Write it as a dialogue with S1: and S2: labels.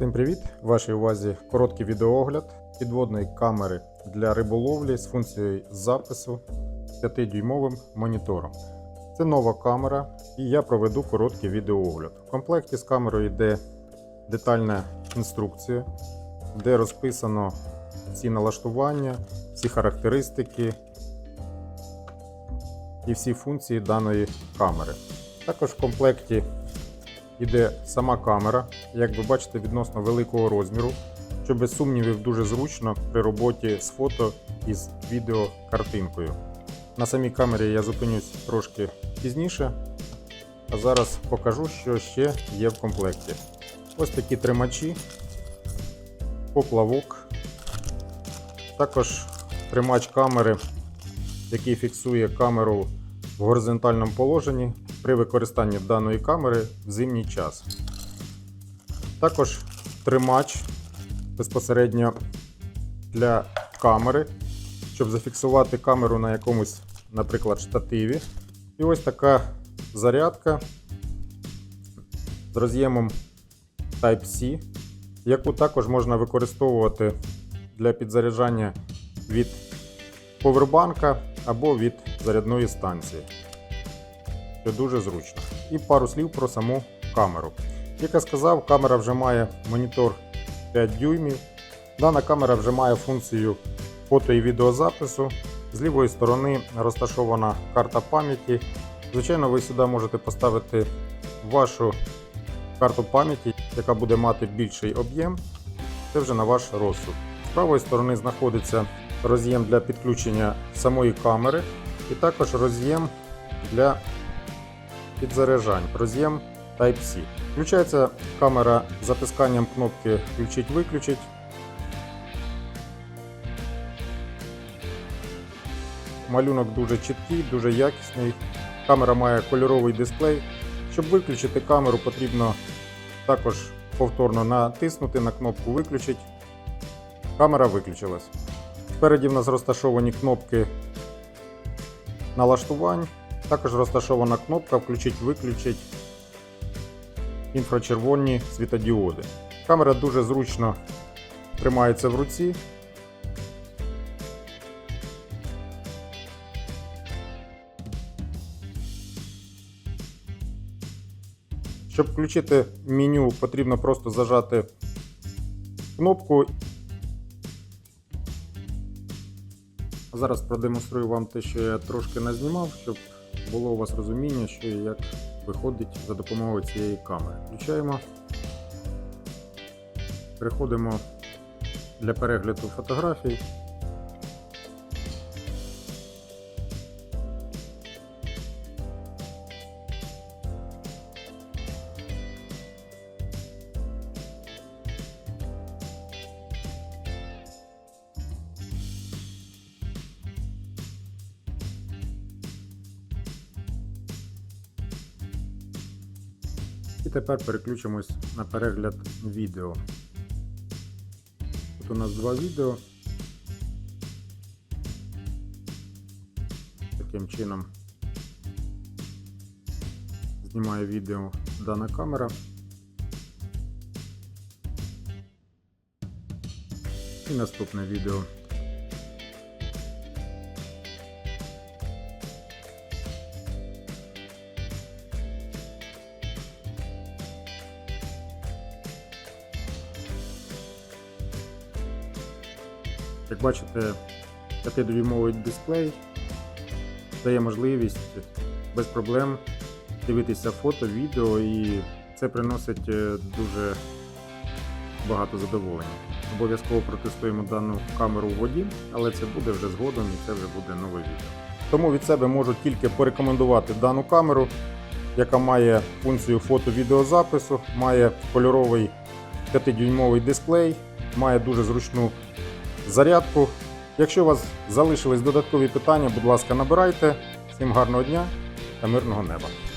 S1: Всім привіт! Вашій увазі короткий відеоогляд підводної камери для риболовлі з функцією запису 5-дюймовим монітором. Це нова камера, і я проведу короткий відеоогляд. В комплекті з камерою йде детальна інструкція, де розписано всі налаштування, всі характеристики і всі функції даної камери. Також в комплекті йде сама камера, як ви бачите, відносно великого розміру, що без сумнівів дуже зручно при роботі з фото і з відеокартинкою. На самій камері я зупинюсь трошки пізніше, а зараз покажу, що ще є в комплекті. Ось такі тримачі, поплавок, також тримач камери, який фіксує камеру в горизонтальному положенні при використанні даної камери в зимній час. Також тримач безпосередньо для камери, щоб зафіксувати камеру на якомусь, наприклад, штативі. І ось така зарядка з роз'ємом Type-C, яку також можна використовувати для підзаряджання від повербанка або від зарядної станції що дуже зручно. І пару слів про саму камеру. Як я сказав, камера вже має монітор 5 дюймів. Дана камера вже має функцію фото і відеозапису. З лівої сторони розташована карта пам'яті. Звичайно, ви сюди можете поставити вашу карту пам'яті, яка буде мати більший об'єм. Це вже на ваш розсуд. З правої сторони знаходиться роз'єм для підключення самої камери, і також роз'єм для підзаряджань, роз'єм Type-C. Включається камера затисканням кнопки Включить-виключить. Малюнок дуже чіткий, дуже якісний. Камера має кольоровий дисплей. Щоб виключити камеру, потрібно також повторно натиснути на кнопку Виключить. Камера виключилась. Спереді в нас розташовані кнопки налаштувань. Також розташована кнопка Включить-виключить інфрачервоні світодіоди. Камера дуже зручно тримається в руці. Щоб включити меню, потрібно просто зажати кнопку. Зараз продемонструю вам те, що я трошки назнімав, щоб було у вас розуміння, що і як виходить за допомогою цієї камери. Включаємо, переходимо для перегляду фотографій. І тепер переключимось на перегляд відео. Тут у нас два відео. Таким чином знімає відео дана камера. І наступне відео. Як бачите, 5-дюймовий дисплей дає можливість без проблем дивитися фото, відео і це приносить е, дуже багато задоволення. Обов'язково протестуємо дану камеру у воді, але це буде вже згодом і це вже буде нове відео. Тому від себе можу тільки порекомендувати дану камеру, яка має функцію фото-відеозапису, має кольоровий 5-дюймовий дисплей, має дуже зручну зарядку. Якщо у вас залишились додаткові питання, будь ласка, набирайте. Всім гарного дня та мирного неба!